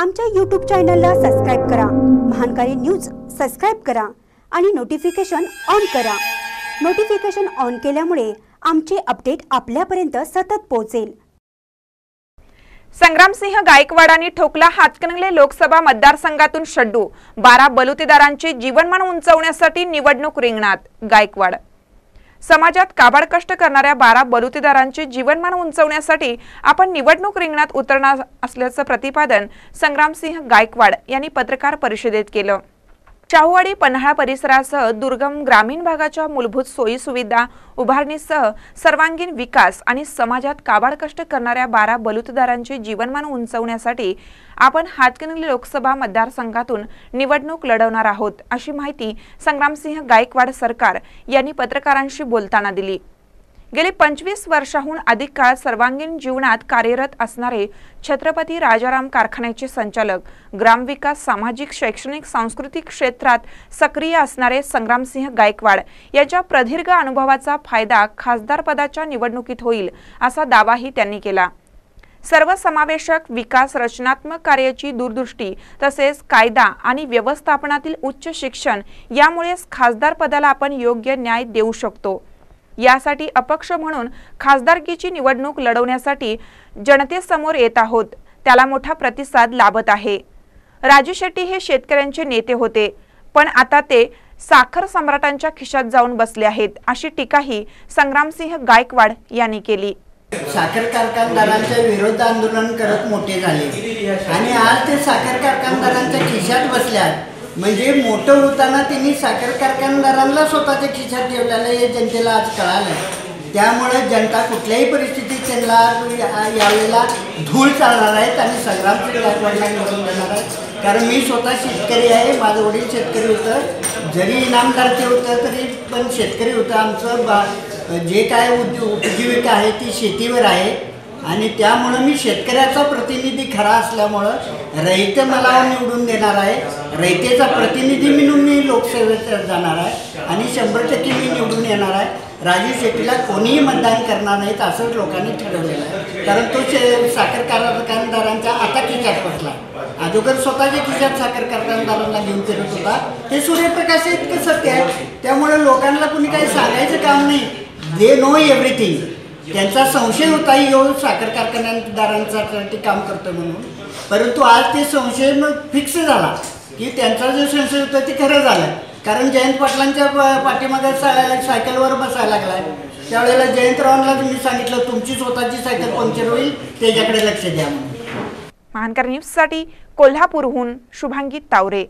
आमच्या यूट्यूब चॅनलला सबस्क्राईब करा. महानकारी न्यूज सबस्क्राईब करा आणि नोटिफिकेशन ऑन करा. नोटिफिकेशन ऑन केल्यामुळे आमचे अपडेट आपल्यापर्यंत सतत पोहोचेल. संग्रामसिंह गायकवाडांनी ठोकला हातकणंगले लोकसभा मतदारसंघातून शड्डू. बारा बलुतेदारांचे जीवनमान उंचवण्यासाठी निवडणूक रिंगणात. गायकवाड समाजात काबाड कष्ट करणाऱ्या बारा बलुतेदारांचे जीवनमान उंचवण्यासाठी आपण निवडणूक रिंगणात उतरणार असल्याचं प्रतिपादन संग्रामसिंह गायकवाड यांनी पत्रकार परिषदेत केलं. शाहूवाडी पन्हाळा परिसरासह दुर्गम ग्रामीण भागाच्या मूलभूत सोयी सुविधा उभारणीसह सर्वांगीण विकास आणि समाजात काबाड कष्ट करणाऱ्या बारा बलुतदारांचे जीवनमान उंचवण्यासाठी आपण हातकणंगले लोकसभा मतदारसंघातून निवडणूक लढवणार आहोत अशी माहिती संग्रामसिंह गायकवाड सरकार यांनी पत्रकारांशी बोलताना दिली. गेली पंचवीस वर्षाहून अधिक काळ सर्वांगीण जीवनात कार्यरत असणारे छत्रपती राजाराम कारखान्याचे संचालक ग्रामविकास सामाजिक शैक्षणिक सांस्कृतिक क्षेत्रात सक्रिय असणारे संग्रामसिंह गायकवाड यांच्या प्रदीर्घ अनुभवाचा फायदा खासदारपदाच्या निवडणुकीत होईल असा दावाही त्यांनी केला. सर्वसमावेशक विकास रचनात्मक कार्याची दूरदृष्टी तसेच कायदा आणि व्यवस्थापनातील उच्च शिक्षण यामुळेच खासदार पदाला आपण योग्य न्याय देऊ शकतो. यासाठी अपक्ष म्हणून खासदारकीची निवडणूक लढवण्यासाठी जनतेसमोर येत आहोत. त्याला मोठा प्रतिसाद लाभत आहे. राजू शेट्टी हे शेतकऱ्यांचे नेते होते पण आता ते साखर सम्राटांच्या खिशात जाऊन बसले आहेत अशी टीकाही संग्रामसिंह गायकवाड यांनी केली. साखर कारखानदारांच्या विरोध आंदोलन करत मोठे झाले. आणि आज ते साखर कारखानदारांच्या खिशात बसल्यात. म्हणजे मोठं होताना त्यांनी साखर कारखानदारांना स्वतःच्या खिशात ठेवलेलं हे जनतेला आज कळालं त्यामुळे जनता कुठल्याही परिस्थितीत त्यांना यावेळेला धूळ चालणार आहेत आणि संग्राम गायकवाडला निवडून देणार आहेत कारण मी स्वतः शेतकरी आहे माझं वडील शेतकरी होतं. जरी इनामदारचे होतं तरी पण शेतकरी होतं. आमचं बा जे काय उद्योग उपजीविका आहे ती शेतीवर आहे. आणि त्यामुळं मी शेतकऱ्याचा प्रतिनिधी खरा असल्यामुळं रयते मला निवडून देणार आहे. रयतेचा प्रतिनिधी म्हणून मी लोकसेवेत जाणार आहे आणि शंभर टक्के मी निवडून येणार आहे. राजू शेट्टीला कोणीही मतदान करणार नाहीत असंच लोकांनी ठरवलेलं आहे. कारण तो शे साखर कारखानदारांच्या आता खिशात बसला. अगोदर स्वतःच्या खिशात साखर कारखानदारांना घेऊन फिरत होता. हे सूर्यप्रकाश इतकं सत्य आहे. त्यामुळे लोकांना कुणी काही सांगायचं काम नाही. दे नो एव्हरीथिंग त्यांचा संशय होता येऊन साखर कारखान्यादारांसाठी काम करतो म्हणून. परंतु आज ते संशय मग फिक्स झाला की त्यांचा जो संशय होता ते खरं झालं कारण जयंत पाटलांच्या पाठीमागे सायकलवर बसायला लागलाय. त्यावेळेला जयंतरावांना मी सांगितलं तुमची स्वतःची सायकल पंक्चर होईल त्याच्याकडे लक्ष द्या म्हणून. महानकर न्यूजसाठी कोल्हापूरहून शुभांगी तावरे.